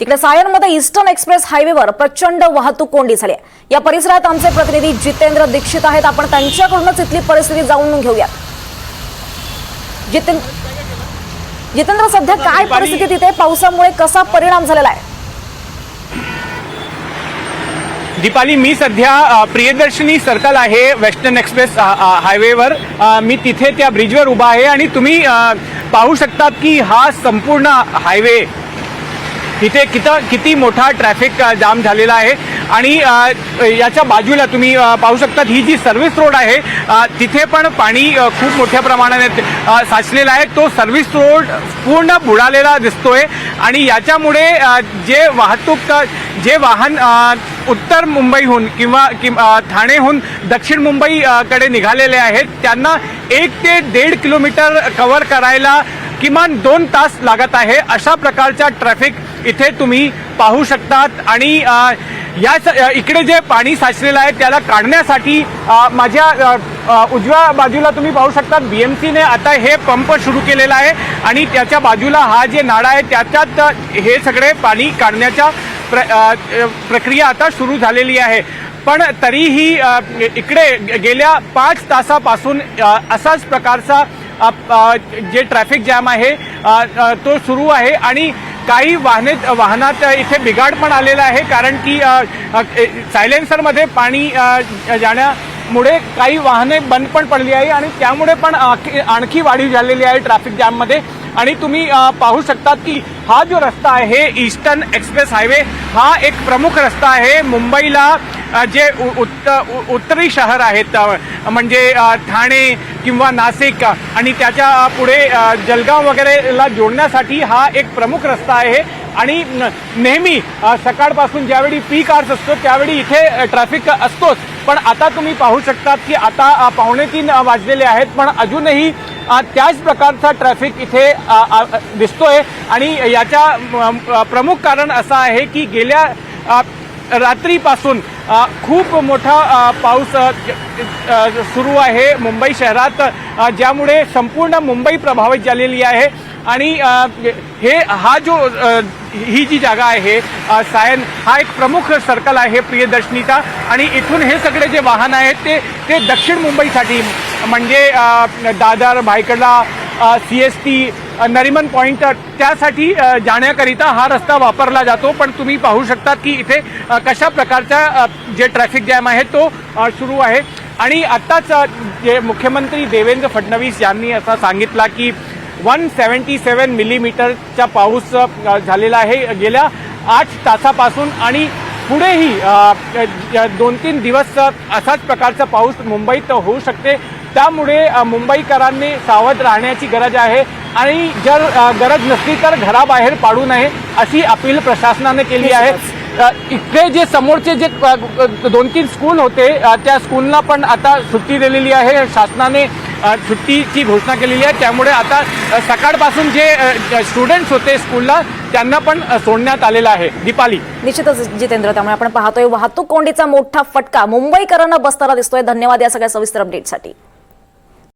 तिकडे सायनमध्ये eastern express हायवेवर प्रचंड वाहतूक कोंडी झाली आहे. या परिसरात आमचे प्रतिनिधी जितेंद्र दीक्षित आहेत. आपण त्यांच्याकडूनच इथली परिस्थिती जाणून घेऊयात. जितेंद्र जितेंद्र सध्या काय परिस्थिती तिथे? पावसामुळे कसा परिणाम झालेला आहे? दीपाली मी सध्या प्रियदर्शनी सर्कल आहे वेस्टर्न एक्सप्रेस हायवेवर. मी तिथे त्या ब्रिजवर उभा आहे आणि तुम्ही पाहू शकतात की हा संपूर्ण हायवे इथे किती किती मोठा ट्रॅफिक जाम झालेला आहे. आणि याच्या बाजूला तुम्ही पाहू शकतात ही जी सर्व्हिस रोड आहे तिथे पण पाणी खूप मोठ्या प्रमाणाने साचलेला आहे. तो सर्व्हिस रोड पूर्ण बुडालेला दिसतोय. आणि याच्यामुळे जे वाहतूक जे वाहन उत्तर मुंबईहून किंवा कि ठाणेहून दक्षिण मुंबई कडे निघालेले आहेत त्यांना एक ते दीड किलोमीटर कव्हर करायला किमान दोन तास लागत आहे. अशा प्रकारच्या ट्रॅफिक इथे तुम्ही पाहू शकतात. आणि या स- इकडे जे पाणी साचलेलं आहे त्याला काढण्यासाठी माझ्या उजव्या बाजूला तुम्ही पाहू शकतात बीएमसीने आता हे पंप सुरू केलेला आहे. आणि त्याच्या बाजूला हा जे नाळा आहे त्याच्यात हे सगळे पाणी काढण्याच्या प्र प्रक्रिया आता सुरू झालेली आहे. पण तरीही इकडे गेल्या पाच तासापासून असाच प्रकारचा जे ट्रॅफिक जॅम आहे तो सुरू आहे. आणि काही वाहने वाहनात इथे बिघाड पण आलेला आहे कारण की सायलेन्सरमध्ये पाणी जाण्यामुळे काही वाहने बंद पण पडली आहे आणि त्यामुळे पण आणखी आणखी वाढीव झालेली आहे ट्रॅफिक जॅममध्ये आणि तुम्ही पाहू शकतात की हा जो रस्ता आहे ईस्टर्न एक्सप्रेस हायवे हा एक प्रमुख रस्ता आहे. मुंबईला जे उ- उत्त उ- उत्तरी शहर आहेत म्हणजे ठाणे किंवा नाशिक आणि त्याच्या पुढे जलगाव वगैरेला जोडण्यासाठी हा एक प्रमुख रस्ता आहे. आणि नेहमी सकाळपासून ज्यावेळी पीक आर्स असतो त्यावेळी इथे ट्रॅफिक असतोच. पण आता तुम्ही पाहू शकतात की आता पावणे तीन वाजलेले आहेत पण अजूनही त्याच प्रकारचा ट्रॅफिक इथे दिसतोय. आणि याच्या प्रमुख कारण असं आहे की गेल्या रात्रीपासून खूप मोठा पाऊस सुरू आहे मुंबई शहरात ज्यामुळे संपूर्ण मुंबई प्रभावित झालेली आहे. आणि हे हा जो ही जी जागा आहे सायन हा एक प्रमुख सर्कल आहे प्रियदर्शनीचा. आणि इथून हे सगळे जे वाहन आहेत ते ते दक्षिण मुंबईसाठी म्हणजे Dadar Byculla C S T Nariman point त्यासाठी जाण्याकरिता हा रस्ता वापरला जातो. पण तुम्ही पाहू शकता की इथे कशा प्रकारचा जे ट्रॅफिक जॅम आहे तो सुरू आहे. आणि आत्ताच जे मुख्यमंत्री देवेंद्र फडणवीस यांनी असा सांगितला की वन सेवन्टी सेवन मिलीमीटरचा पाऊस झालेला आहे. गेल्या आठ तासापासून आणि पुढेही दोन तीन दिवस असाच प्रकारचा पाऊस मुंबईत होऊ शकते. त्यामुळे मुंबईकरांनी सावध राहण्याची गरज आहे आणि जर गरज नसली तर घराबाहेर पाडू नये अशी अपील प्रशासनाने केली आहे. इकडे जे समोरचे जे दोन तीन स्कूल होते त्या स्कूलला पण आता सुट्टी दिलेली आहे. शासनाने सुट्टीची घोषणा केलेली आहे. त्यामुळे आता सकाळपासून जे स्टुडंट्स होते स्कूलला त्यांना पण सोडण्यात आलेलं आहे. दीपाली. निश्चितच जितेंद्र त्यामुळे आपण पाहतोय वाहतूक कोंडीचा मोठा फटका. मुंबईकरांना बसताना दिसतोय. धन्यवाद या सगळ्या सविस्तर अपडेटसाठी